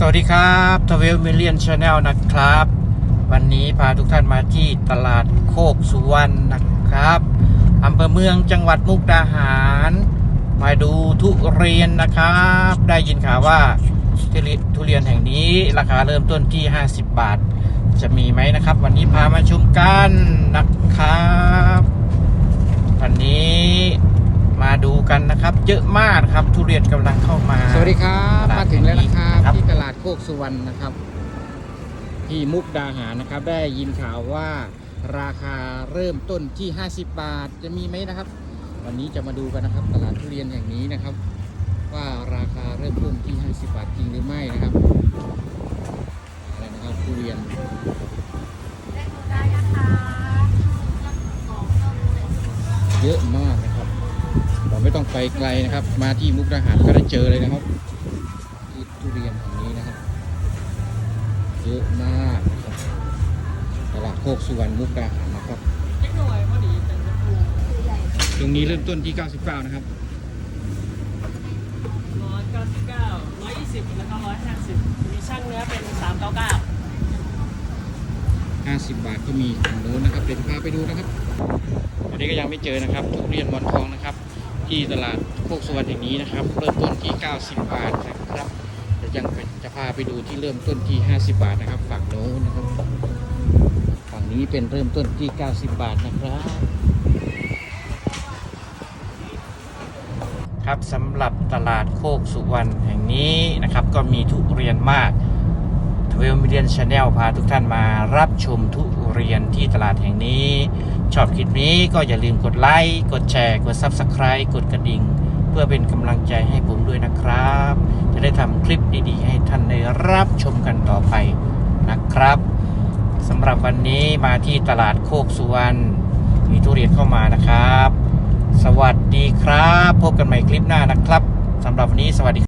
สวัสดีครับทเวลมิเลียนชาแนลนะครับ วันนี้พาทุกท่านมาที่ตลาดโคกสุวรรณนะครับอำเภอเมืองจังหวัดมุกดาหาร มาดูทุเรียนนะครับ ได้ยินข่าวว่าทุเรียนทุเรียนแห่งนี้ราคาเริ่มต้นที่ 50 บาท จะมีไหมนะครับ วันนี้พามาชมกันนะครับ วันนี้มาดู กันนะครับ เยอะมากครับทุเรียนกำลังเข้ามา สวัสดีครับตลาดมาถึงแล้วนะครับครับที่ตลาดโคกสุวรรณนะครับ ที่มุกดาหารนะครับ ได้ยินข่าวว่าราคาเริ่มต้นที่ 50 บาทจะมีไหมนะครับ วันนี้จะมาดูกันนะครับ ตลาดทุเรียนแห่งนี้นะครับ ว่าราคาเริ่มต้นที่ 50 บาทจริงหรือไม่นะครับอะไรนะครับทุเรียนเยอะมากนะครับ เราไม่ต้องไปไกลนะครับ มาที่มุกดาหารก็ได้เจอเลยนะครับที่ทุเรียนแห่งนี้นะครับเยอะมากนะครับตลาดโคกสุวรรณมุกดาหารนะครับตรงนี้เริ่มต้นที่ 99 นะครับร้อยเก้าสิบเก้าร้อยยี่สิบแล้วก็ร้อยห้าสิบมีช่างเนื้อเป็นสามเก้าเก้า50 บาทก็มีฝั่งโน้นนะครับ เดี๋ยวจะพาไปดูนะครับ อันนี้ก็ยังไม่เจอนะครับทุเรียนหมอนทองนะครับ ที่ตลาดโคกสุวรรณแห่งนี้นะครับ เริ่มต้นที่ 90 บาทนะครับเดี๋ยวยังเป็นจะพาไปดูที่เริ่มต้นที่ 50 บาทนะครับ ฝั่งโน้นนะครับ ฝั่งนี้เป็นเริ่มต้นที่ 90 บาทนะครับ ครับสำหรับตลาดโคกสุวรรณแห่งนี้นะครับ ก็มีทุเรียนมากทเวลมิเลียนชาแนลพาทุกท่านมารับชมทุเรียนที่ตลาดแห่งนี้ ชอบคลิปนี้ก็อย่าลืมกดไลค์ กดแชร์ กด Subscribe กดกระดิ่ง เพื่อเป็นกำลังใจให้ผมด้วยนะครับ จะได้ทำคลิปดีๆ ให้ท่านได้รับชมกันต่อไปนะครับสำหรับวันนี้มาที่ตลาดโคกสุวรรณมีทุเรียนเข้ามานะครับ สวัสดีครับ พบกันใหม่คลิปหน้านะครับสำหรับวันนี้สวัสดี